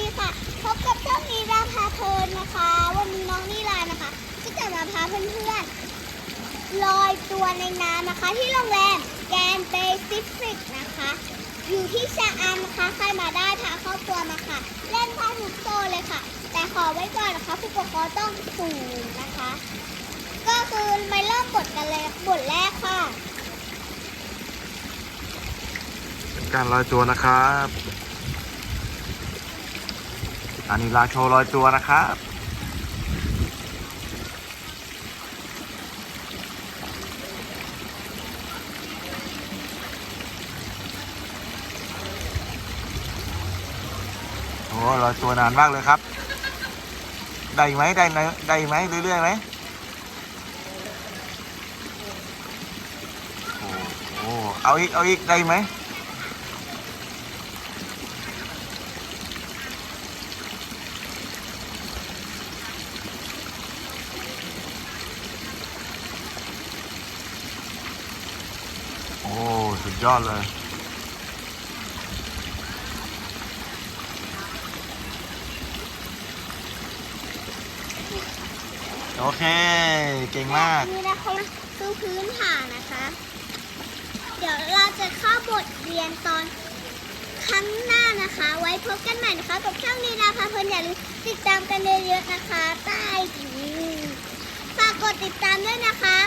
ดีค่ะพบกับช่องนี้ราพาเพลินนะคะ วันนี้น้องนิลานะคะก็จะมาพาเพื่อนๆลอยตัวในน้ำนะคะ ที่โรงแรมแกรนด์เปซิฟิกนะคะ อยู่ที่ชะอำนะคะใครมาได้พาครอบครัวมาค่ะ เล่นพาทุกโซเลยค่ะ แต่ขอไว้ก่อนนะคะผู้ปกครองต้องสูงนะคะ ก็คือมาเริ่มบทกันเลยบทแรกค่ะเป็นการลอยตัวนะครับ อันนี้ลาโชว์ลอยตัวนะครับโอ้ลอยตัวนานมากเลยครับ ได้ไหมได้ไหมได้ไหมเรื่อยๆไหมโอ้โอ้เอาอีก เอาอีก ได้ไหม สุดยอดเลยโอเค เก่งมาก นี่นะคะคือพื้นฐานนะคะ เดี๋ยวเราจะเข้าบทเรียนตอนครั้งหน้านะคะ ไว้พบกันใหม่นะคะ กับช่องนี้นาพาเพลินอย่าลืมติดตามกันเยอะๆนะคะใต้นี้ฝากกดติดตามด้วยนะคะ